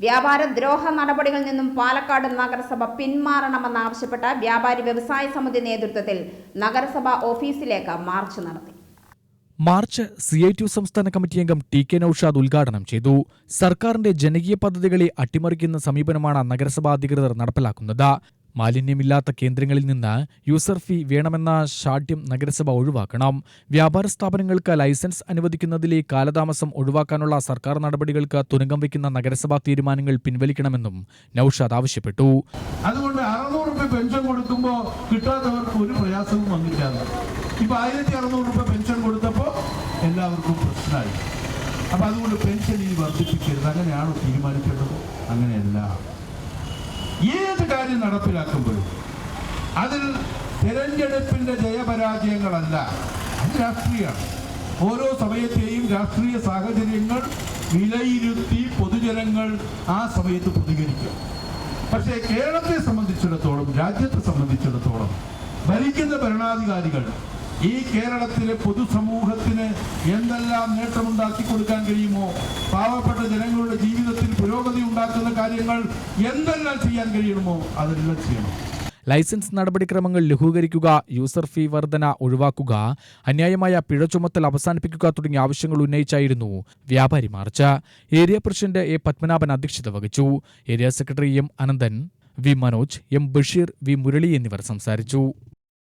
വ്യാപാര ദ്രോഹ നടപടികളിൽ നിന്നും പാലക്കാട് നഗരസഭ പിന്മാറണമെന്നാവശ്യപ്പെട്ട് വ്യാപാരി വ്യവസായ സമിതി നേതൃത്വത്തിൽ നഗരസഭ ഓഫീസിലേക്ക് മാർച്ച് നടത്തി. March C I T U സംസ്ഥാന കമ്മിറ്റി അംഗം ടി കെ നൌഷാദ് ഉദ്ഘാടനം ചെയ്തു. സർക്കാരിന്റെ ജനകീയ പദ്ധതികളെ അട്ടിമറിക്കുന്ന സമീപനമാണ് നഗരസഭാ അധികൃതർ നടപ്പിലാക്കുന്നത്. മാലിന്യമില്ലാത്ത കേന്ദ്രങ്ങളിൽ നിന്ന് യൂസർ ഫീ വേണമെന്ന ഷാഠ്യം നഗരസഭ ഒഴിവാക്കണം. വ്യാപാര സ്ഥാപനങ്ങൾക്ക് ലൈസൻസ് അനുവദിക്കുന്നതിലെ കാലതാമസം ഒഴിവാക്കാനുള്ള സർക്കാർ നടപടികൾക്ക് തുരങ്കം വയ്ക്കുന്ന നഗരസഭാ തീരുമാനങ്ങൾ പിൻവലിക്കണമെന്നും നൌഷാദ് ആവശ്യപ്പെട്ടു. അതുകൊണ്ട് അറുന്നൂറ് രൂപ പെൻഷൻ കൊടുക്കുമ്പോൾ കിട്ടാത്തവർക്ക് ഒരു പ്രയാസവും വന്നില്ല ഇപ്പൊ ആയിരത്തി അറുന്നൂറ് രൂപ പെൻഷൻ കൊടുത്തപ്പോൾ എല്ലാവർക്കും പ്രശ്നമായി. അപ്പൊ അതുകൊണ്ട് പെൻഷൻ ഇനി വർദ്ധിപ്പിക്കരുത്. അങ്ങനെയാണോ തീരുമാനിക്കേണ്ടത്. അങ്ങനെയല്ല. ഏത് കാര്യം നടപ്പിലാക്കുമ്പോഴും അതിൽ തിരഞ്ഞെടുപ്പിന്റെ ജയപരാജയങ്ങളല്ല അത് രാഷ്ട്രീയമാണ്. ഓരോ സമയത്തെയും രാഷ്ട്രീയ സാഹചര്യങ്ങൾ വിലയിരുത്തി പൊതുജനങ്ങൾ ആ സമയത്ത് പ്രതികരിക്കും. പക്ഷേ കേരളത്തെ സംബന്ധിച്ചിടത്തോളം രാജ്യത്തെ സംബന്ധിച്ചിടത്തോളം ഭരിക്കുന്ന ഭരണാധികാരികൾ ഈ കേരളത്തിലെ പൊതുസമൂഹത്തിന് എന്തെല്ലാം നേട്ടമുണ്ടാക്കി കൊടുക്കാൻ കഴിയുമോ കാര്യങ്ങൾ എന്തെല്ലാം ചെയ്യാൻ കഴിയണമോ അതെല്ലാം ചെയ്യണം. ലൈസൻസ് നടപടിക്രമങ്ങൾ ലഘൂകരിക്കുക യൂസർ ഫീ വർധന ഒഴിവാക്കുക അന്യായമായ പിഴ ചുമത്തൽ അവസാനിപ്പിക്കുക തുടങ്ങിയ ആവശ്യങ്ങൾ ഉന്നയിച്ചായിരുന്നു വ്യാപാരി march. Area president A Padmanabhan അധ്യക്ഷത വഹിച്ചു. Area secretary M Ananthan V Manoj M Basheer V Murali എന്നിവർ സംസാരിച്ചു.